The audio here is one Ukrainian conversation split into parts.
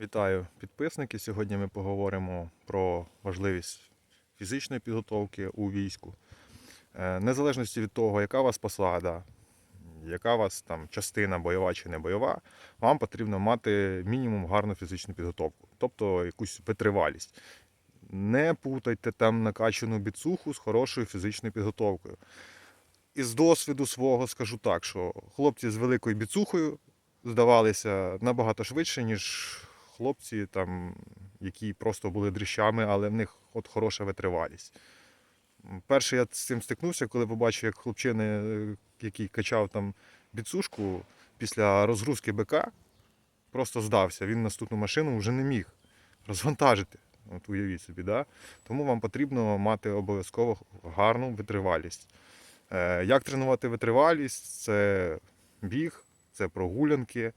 Вітаю підписники. Сьогодні ми поговоримо про важливість фізичної підготовки у війську. Е, Незалежності від того, яка у вас посада, яка у вас там частина бойова чи не бойова, вам потрібно мати мінімум гарну фізичну підготовку, тобто якусь витривалість. Не путайте там накачану біцуху з хорошою фізичною підготовкою. Із досвіду свого скажу так, що хлопці з великою біцухою здавалися набагато швидше, ніж хлопці, там, які просто були дріщами, але в них от хороша витривалість. Перше я з цим стикнувся, коли побачив, як хлопчина, е, який качав там біцушку після розгрузки БК, просто здався. Він наступну машину вже не міг розвантажити. От уявіть собі, да? Тому вам потрібно мати обов'язково гарну витривалість. Е, Як тренувати витривалість? Це біг, це прогулянки.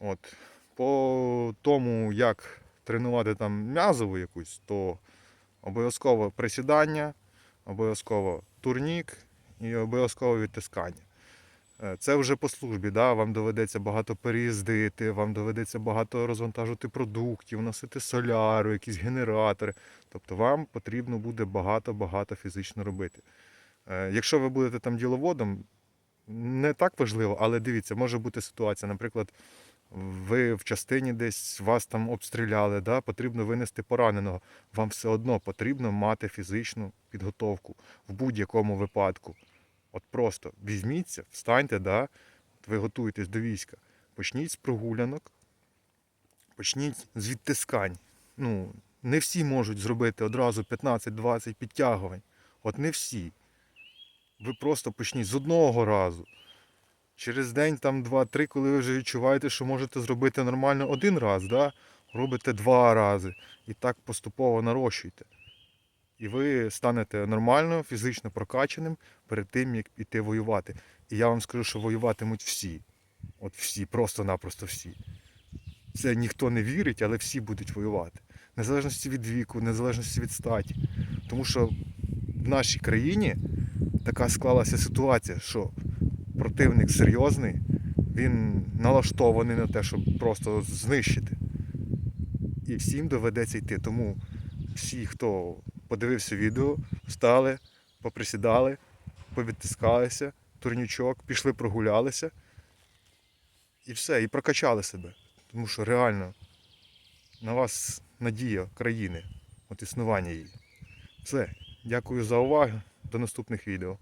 От. По тому, як тренувати там м'язову якусь, то обов'язково присідання, обов'язково турнік і обов'язково відтискання. Е, Це вже по службі, да? вам доведеться багато переїздити, вам доведеться багато розвантажувати продуктів, носити соляру, якісь генератори. Тобто вам потрібно буде багато-багато фізично робити. Е, Якщо ви будете там діловодом, не так важливо, але дивіться, може бути ситуація, наприклад, ви в частині десь вас там обстріляли, да? потрібно винести пораненого. Вам все одно потрібно мати фізичну підготовку в будь-якому випадку. От просто візьміться, встаньте, да? Ви готуєтесь до війська. Почніть з прогулянок, почніть з відтискань. Ну, не всі можуть зробити одразу 15-20 підтягувань. От не всі. Ви просто почніть з одного разу. Через день, там, два-три, коли ви вже відчуваєте, що можете зробити нормально один раз, да? робите два рази. І так поступово нарощуйте. І ви станете нормально, фізично прокачаним перед тим, як піти воювати. І я вам скажу, що воюватимуть всі. От всі, просто-напросто всі. Це ніхто не вірить, але всі будуть воювати. Незалежності від віку, незалежності від статі. Тому що в нашій країні така склалася ситуація, що противник серйозний, він налаштований на те, щоб просто знищити. І всім доведеться йти. Тому всі, хто подивився відео, встали, поприсідали, повідтискалися, турнічок, пішли прогулялися. І все, і прокачали себе. Тому що реально на вас надія країни, от існування її. Все. Дякую за увагу. До наступних відео.